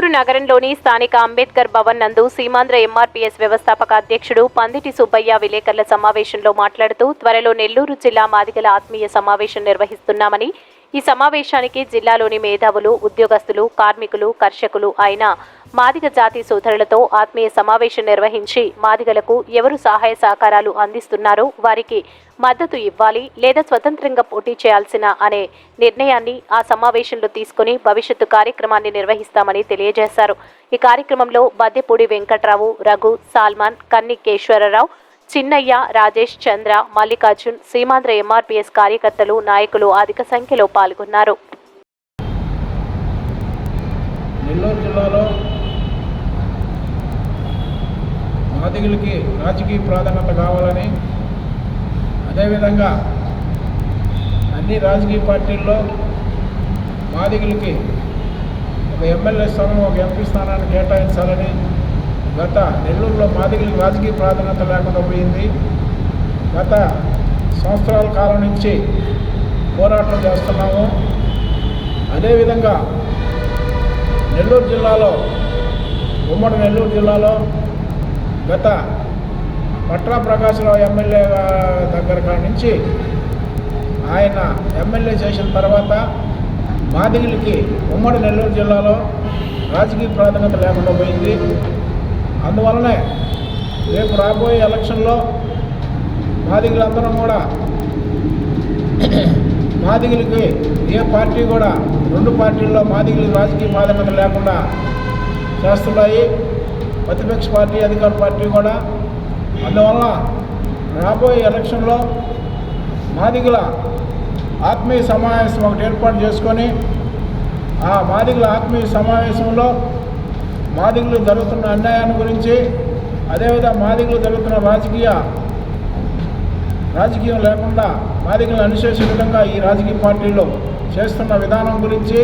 నెల్లూరు నగరంలోని స్థానిక అంబేద్కర్ భవన్ నందు సీమాంధ్ర ఎంఆర్పీఎస్ వ్యవస్థాపక అధ్యక్షుడు పందిటి సుబ్బయ్య విలేకరుల సమావేశంలో మాట్లాడుతూ త్వరలో నెల్లూరు జిల్లా మాదిగల ఆత్మీయ సమావేశం నిర్వహిస్తున్నామని ఈ సమావేశానికి జిల్లాలోని మేధావులు ఉద్యోగస్తులు కార్మికులు కర్షకులు అయిన మాదిగ జాతి సోదరులతో ఆత్మీయ సమావేశం నిర్వహించి మాదిగలకు ఎవరు సహాయ సహకారాలు అందిస్తున్నారో వారికి మద్దతు ఇవ్వాలి లేదా స్వతంత్రంగా పోటీ చేయాల్సిన అనే నిర్ణయాన్ని ఆ సమావేశంలో తీసుకుని భవిష్యత్తు కార్యక్రమాన్ని నిర్వహిస్తామని తెలియజేశారు. ఈ కార్యక్రమంలో బద్దెపూడి వెంకట్రావు రఘు సాల్మాన్ కన్ని కేశ్వరరావు చిన్నయ్య రాజేష్ చంద్ర మల్లికార్జున్ సీమాంధ్ర ఎంఆర్పీఎస్ కార్యకర్తలు నాయకులు అధిక సంఖ్యలో పాల్గొన్నారు నెల్లూరు జిల్లాలో మాదిగులకి రాజకీయ ప్రాధాన్యత కావాలని అదేవిధంగా అన్ని రాజకీయ పార్టీల్లో మాదిగులకి ఒక ఎమ్మెల్యే స్థానం ఒక ఎంపీ స్థానాన్ని కేటాయించాలని గత నెల్లూరులో మాదిగులకి రాజకీయ ప్రాధాన్యత లేకుండా పోయింది. గత సంవత్సరాల కాలం నుంచి పోరాటం చేస్తున్నాము. అదేవిధంగా నెల్లూరు జిల్లాలో ఉమ్మడి నెల్లూరు జిల్లాలో గత పట్రా ప్రకాశ్రావు ఎమ్మెల్యే దగ్గర కాడి నుంచి ఆయన ఎమ్మెల్యే చేసిన తర్వాత మాదిగులకి ఉమ్మడి నెల్లూరు జిల్లాలో రాజకీయ ప్రాధాన్యత లేకుండా పోయింది. అందువలనే రేపు రాబోయే ఎలక్షన్లో మాదిగులందరం కూడా మాదిగులకి ఏ పార్టీ కూడా రెండు పార్టీల్లో మాదిగులకి రాజకీయ ప్రాధాన్యత లేకుండా చేస్తున్నాయి. ప్రతిపక్ష పార్టీ అధికార పార్టీ కూడా. అందువల్ల రాబోయే ఎలక్షన్లో మాదిగుల ఆత్మీయ సమావేశం ఒకటి ఏర్పాటు చేసుకొని ఆ మాదిగుల ఆత్మీయ సమావేశంలో మాదిగులు జరుగుతున్న అన్యాయాన్ని గురించి అదేవిధంగా మాదిగులు జరుగుతున్న రాజకీయ రాజకీయం లేకుండా మాదిగలను అనుసరించే విధంగా ఈ రాజకీయ పార్టీలు చేస్తున్న విధానం గురించి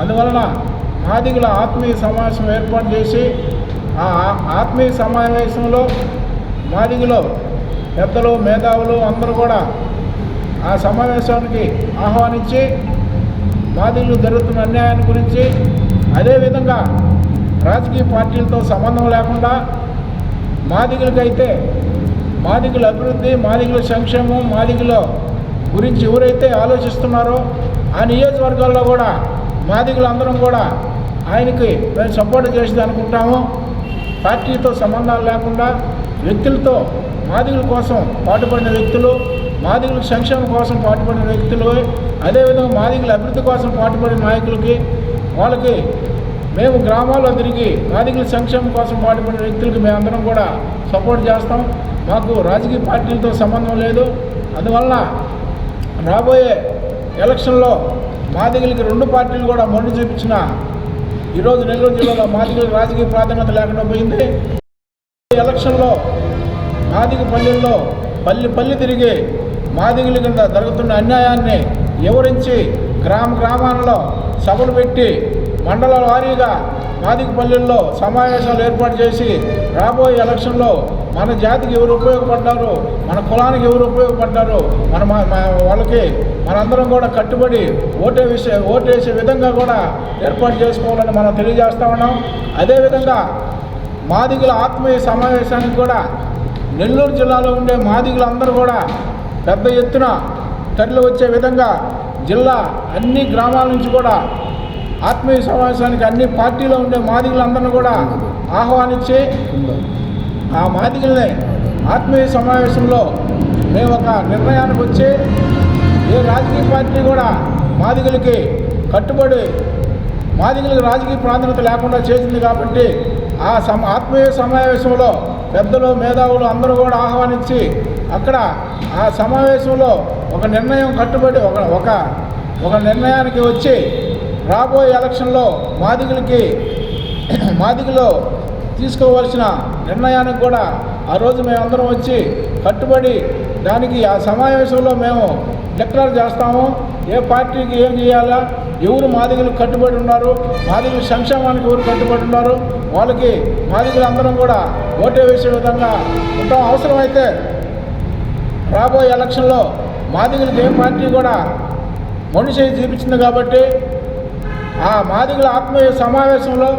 అందువలన మాదిగుల ఆత్మీయ సమావేశం ఏర్పాటు చేసి ఆ ఆత్మీయ సమావేశంలో మాదిగిలో పెద్దలు మేధావులు అందరూ కూడా ఆ సమావేశానికి ఆహ్వానించి మాదిగలు జరుగుతున్న అన్యాయాన్ని గురించి అదేవిధంగా రాజకీయ పార్టీలతో సంబంధం లేకుండా మాదిగులకైతే మాదిగుల అభివృద్ధి మాదిగుల సంక్షేమం మాదిగుల గురించి ఎవరైతే ఆలోచిస్తున్నారో ఆ నియోజకవర్గాల్లో కూడా మాదిగలు అందరం కూడా ఆయనకి మేము సపోర్ట్ చేసేది అనుకుంటాము. పార్టీతో సంబంధాలు లేకుండా వ్యక్తులతో మాదిగుల కోసం పాటుపడిన వ్యక్తులు మాదిగుల సంక్షేమం కోసం పాటుపడిన వ్యక్తులు అదేవిధంగా మాదిగుల అభివృద్ధి కోసం పాటుపడిన నాయకులకి వాళ్ళకి మేము గ్రామాల్లో తిరిగి మాదిగుల సంక్షేమం కోసం పాటుపడిన వ్యక్తులకి మేమందరం కూడా సపోర్ట్ చేస్తాం. మాకు రాజకీయ పార్టీలతో సంబంధం లేదు. అందువలన రాబోయే ఎలక్షన్లో మాదిగులకి రెండు పార్టీలు కూడా మొండి చూపించిన ఈరోజు నెల్లూరు జిల్లాలో మాదిగ రాజకీయ ప్రాధాన్యత లేకుండా పోయింది. ఎలక్షన్లో మాదిగ పల్లెల్లో పల్లి పల్లి తిరిగి మాదిగుల కింద జరుగుతున్న అన్యాయాన్ని వివరించి గ్రామ గ్రామాల్లో సభలు పెట్టి మండల వారీగా మాదికపల్లెల్లో సమావేశాలు ఏర్పాటు చేసి రాబోయే ఎలక్షన్లో మన జాతికి ఎవరు ఉపయోగపడ్డారు మన కులానికి ఎవరు ఉపయోగపడ్డారో మన వాళ్ళకి మనందరం కూడా కట్టుబడి ఓటే విషయ ఓటేసే విధంగా కూడా ఏర్పాటు చేసుకోవాలని మనం తెలియజేస్తా ఉన్నాం. అదేవిధంగా మాదిగుల ఆత్మీయ సమావేశానికి కూడా నెల్లూరు జిల్లాలో ఉండే మాదిగులందరూ కూడా పెద్ద ఎత్తున తరలి వచ్చే విధంగా జిల్లా అన్ని గ్రామాల నుంచి కూడా ఆత్మీయ సమావేశానికి అన్ని పార్టీలో ఉండే మాదిగలందరినీ కూడా ఆహ్వానించి ఆ మాదిగల్ని ఆత్మీయ సమావేశంలో మేము ఒక నిర్ణయానికి వచ్చి ఏ రాజకీయ పార్టీ కూడా మాదిగలకి కట్టుబడి మాదిగలకు రాజకీయ ప్రాధాన్యత లేకుండా చేసింది కాబట్టి ఆ సమ ఆత్మీయ సమావేశంలో పెద్దలు మేధావులు అందరూ కూడా ఆహ్వానించి అక్కడ ఆ సమావేశంలో ఒక నిర్ణయం కట్టుబడి ఒక ఒక ఒక నిర్ణయానికి వచ్చి రాబోయే ఎలక్షన్లో మాదిగులకి మాదిగులో తీసుకోవాల్సిన నిర్ణయానికి కూడా ఆ రోజు మేమందరం వచ్చి కట్టుబడి దానికి ఆ సమావేశంలో మేము డిక్లేర్ చేస్తాము. ఏ పార్టీకి ఏం చేయాలా? ఎవరు మాదిగులు కట్టుబడి ఉన్నారు? మాదిగల సంక్షేమానికి ఎవరు కట్టుబడి ఉన్నారు? వాళ్ళకి మాదిగలు అందరం కూడా ఓటే వేసే విధంగా ఉంటాం. అవసరమైతే రాబోయే ఎలక్షన్లో మాదిగలకు ఏ పార్టీ కూడా మనిషి చూపించింది కాబట్టి ఆ మాదిగల ఆత్మీయ సమావేశంలో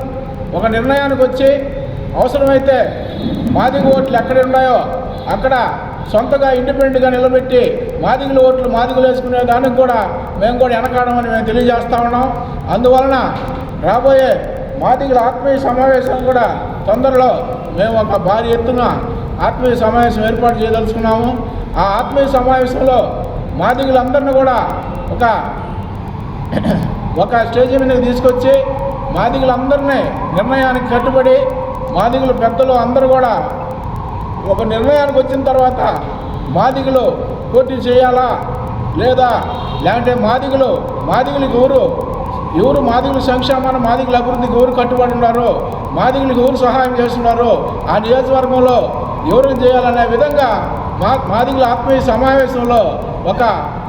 ఒక నిర్ణయానికి వచ్చి అవసరమైతే మాదిగ ఓట్లు ఎక్కడ ఉన్నాయో అక్కడ సొంతగా ఇండిపెండెంట్గా నిలబెట్టి మాదిగుల ఓట్లు మాదిగులు వేసుకునే దానికి కూడా మేము కూడా వెనకాడమని మేము తెలియజేస్తా ఉన్నాం. అందువలన రాబోయే మాదిగుల ఆత్మీయ సమావేశం కూడా తొందరలో మేము ఒక భారీ ఎత్తున ఆత్మీయ సమావేశం ఏర్పాటు చేయదలుచుకున్నాము. ఆ ఆత్మీయ సమావేశంలో మాదిగులందరిని కూడా ఒక ఒక స్టేజ్ మీదకి తీసుకొచ్చి మాదిగలందరినీ నిర్ణయానికి కట్టుబడి మాదిగులు పెద్దలు అందరూ కూడా ఒక నిర్ణయానికి వచ్చిన తర్వాత మాదిగులు పోటీ చేయాలా? లేదా లేదంటే మాదిగులు మాదిగులకు ఎవరు ఎవరు మాదిగుల సంక్షేమాన్ని మాదిగుల అభివృద్ధికి ఎవరు కట్టుబడి ఉన్నారు మాదిగులకు ఎవరు సహాయం చేస్తున్నారు ఆ నియోజకవర్గంలో ఎవరు చేయాలనే విధంగా మా మాదిగుల ఆత్మీయ సమావేశంలో ఒక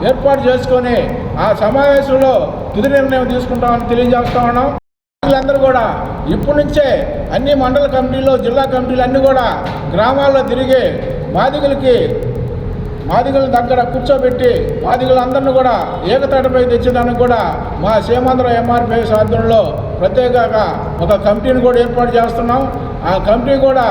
ఏర్పాటు చేసుకొని ఆ సమావేశంలో తుది నిర్ణయం తీసుకుంటామని తెలియజేస్తా ఉన్నాం. అందరూ కూడా ఇప్పటి నుంచే అన్ని మండల కమిటీలు జిల్లా కమిటీలు అన్నీ కూడా గ్రామాల్లో తిరిగి బాధికులకి మాదిగల దగ్గర కూర్చోబెట్టి మాదిగలందరినీ కూడా ఏకతాటిపై తెచ్చేదానికి కూడా మా సీమాంధ్ర ఎంఆర్పిఎస్ ఆధ్వర్యంలో ప్రత్యేకంగా ఒక కమిటీని కూడా ఏర్పాటు చేస్తున్నాం. ఆ కమిటీ కూడా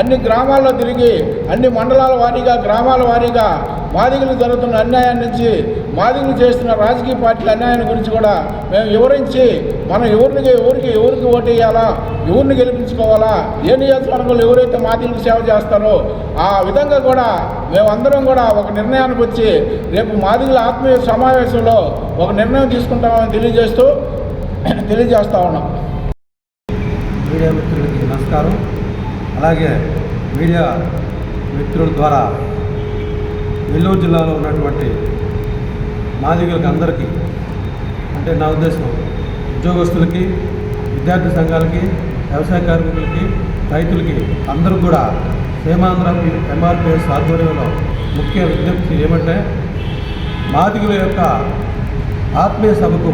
అన్ని గ్రామాల్లో తిరిగి అన్ని మండలాల వారీగా గ్రామాల వారీగా మాదిగులు జరుగుతున్న అన్యాయం నుంచి మాదిగులు చేస్తున్న రాజకీయ పార్టీల అన్యాయం గురించి కూడా మేము వివరించి మనం ఎవరికి ఎవరికి ఎవరికి ఓటు వేయాలా ఎవరిని గెలిపించుకోవాలా ఏ నియోజకవర్గంలో ఎవరైతే మాదిగలకు సేవ చేస్తారో ఆ విధంగా కూడా మేమందరం కూడా ఒక నిర్ణయానికి వచ్చి రేపు మాదిగుల ఆత్మీయ సమావేశంలో ఒక నిర్ణయం తీసుకుంటామని తెలియజేస్తూ తెలియజేస్తా ఉన్నాం. మీడియా మిత్రులకి నమస్కారం. అలాగే మీడియా మిత్రుల ద్వారా నెల్లూరు జిల్లాలో ఉన్నటువంటి మాదిగలకు అందరికీ అంటే నా ఉద్దేశం ఉద్యోగస్తులకి విద్యార్థి సంఘాలకి వ్యవసాయ కార్మికులకి రైతులకి అందరూ కూడా సేమాంధ్ర ఎంఆర్పిఎస్ ఆధ్వర్యంలో ముఖ్య విజ్ఞప్తి ఏమంటే మాదిగుల యొక్క ఆత్మీయ సభకు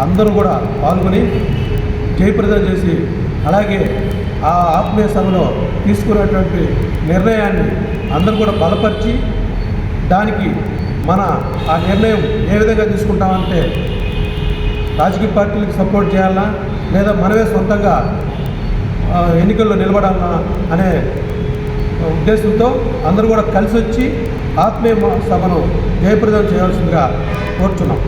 అందరూ కూడా పాల్గొని జయప్రదం చేసి అలాగే ఆ ఆత్మీయ సభలో తీసుకున్నటువంటి నిర్ణయాన్ని అందరూ కూడా బలపరిచి దానికి మన ఆ నిర్ణయం ఏ విధంగా తీసుకుంటామంటే రాజకీయ పార్టీలకు సపోర్ట్ చేయాలా లేదా మనమే సొంతంగా ఎన్నికల్లో నిలబడాలా అనే ఉద్దేశంతో అందరూ కూడా కలిసి వచ్చి ఆత్మీయ సభను జయప్రదం చేయాల్సిందిగా కోరుచున్నాం.